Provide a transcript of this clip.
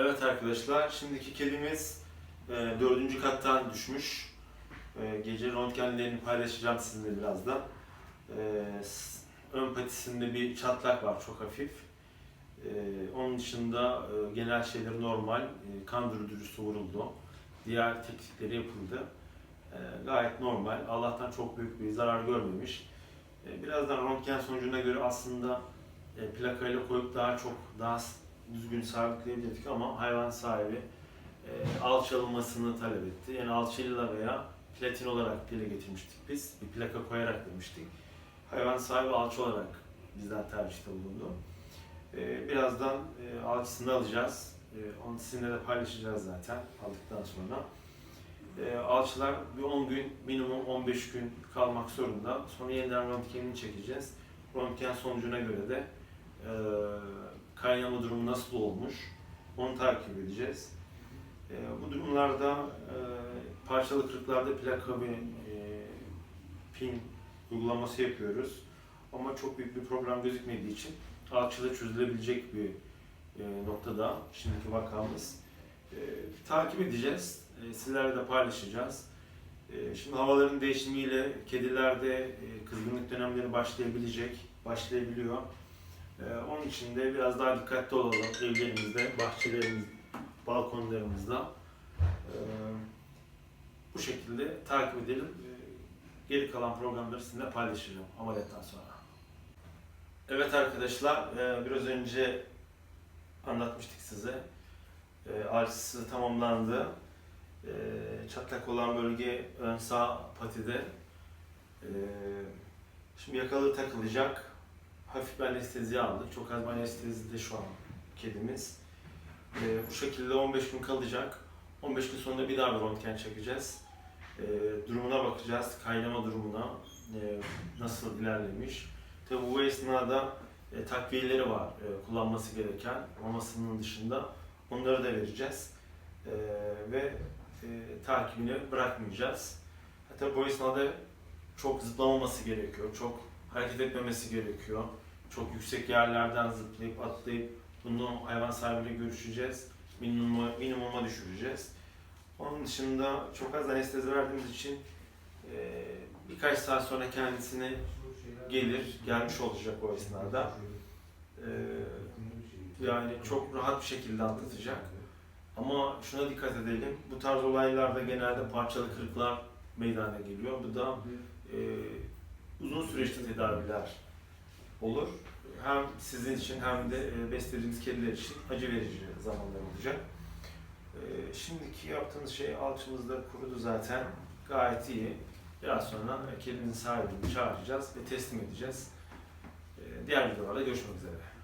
Evet arkadaşlar, şimdiki kedimiz e, dördüncü kattan düşmüş. E, gece röntgenlerini paylaşacağım sizinle birazdan. E, ön patisinde bir çatlak var, çok hafif. E, onun dışında e, genel şeyleri normal, e, kan durdurucusu vuruldu. Diğer tetkikleri yapıldı. E, gayet normal, Allah'tan çok büyük bir zarar görmemiş. E, birazdan röntgen sonucuna göre aslında e, plakayla koyup daha çok, daha düzgün sabitleyebilirdik ama hayvan sahibi e, alçalınmasını talep etti. Yani alçıyla veya platin olarak dile getirmiştik biz. Bir plaka koyarak demiştik. Hayvan sahibi alçı olarak bizden tercihte bulundu. E, birazdan e, alçısını alacağız. E, onu sizinle de paylaşacağız zaten aldıktan sonra. E, alçılar bir 10 gün, minimum 15 gün kalmak zorunda. Sonra yeniden röntgenini çekeceğiz. Röntgen sonucuna göre de e, kaynama durumu nasıl olmuş onu takip edeceğiz. E, bu durumlarda e, parçalı kırıklarda plaka ve e, pin uygulaması yapıyoruz. Ama çok büyük bir problem gözükmediği için alçıda çözülebilecek bir e, noktada şimdiki vakamız. E, takip edeceğiz. E, sizlerle de paylaşacağız. E, şimdi havaların değişimiyle kedilerde e, kızgınlık dönemleri başlayabilecek, başlayabiliyor. Ee, onun için de biraz daha dikkatli olalım evlerimizde, bahçelerimiz, balkonlarımızda. Ee, bu şekilde takip edelim. Ee, geri kalan programları sizinle paylaşacağım ameliyattan sonra. Evet arkadaşlar, e, biraz önce anlatmıştık size. E, Ağrısı tamamlandı. E, Çatlak olan bölge ön sağ patide. E, Şimdi yakalı takılacak hafif bir anestezi aldık. Çok az bir anestezide şu an kedimiz. Ee, bu şekilde 15 gün kalacak. 15 gün sonunda bir daha bir röntgen çekeceğiz. Ee, durumuna bakacağız, kaynama durumuna ee, nasıl ilerlemiş. Tabi bu esnada e, takviyeleri var e, kullanması gereken mamasının dışında. Onları da vereceğiz. Ee, ve e, takibini bırakmayacağız. Hatta bu esnada çok zıplamaması gerekiyor, çok hareket etmemesi gerekiyor. Çok yüksek yerlerden zıplayıp atlayıp bunu hayvan sahibiyle görüşeceğiz. Minimuma, minimuma düşüreceğiz. Onun dışında çok az anestezi verdiğimiz için e, birkaç saat sonra kendisine gelir, gelmiş olacak o esnada. E, yani çok rahat bir şekilde atlatacak. Ama şuna dikkat edelim, bu tarz olaylarda genelde parçalı kırıklar meydana geliyor. Bu da e, uzun süreçli tedaviler olur. Hem sizin için hem de e, beslediğiniz kediler için acı verici zamanlar olacak. E, şimdiki yaptığımız şey alçımızda kurudu zaten. Gayet iyi. Biraz sonra kedinin sahibini çağıracağız ve teslim edeceğiz. E, diğer videolarda görüşmek üzere.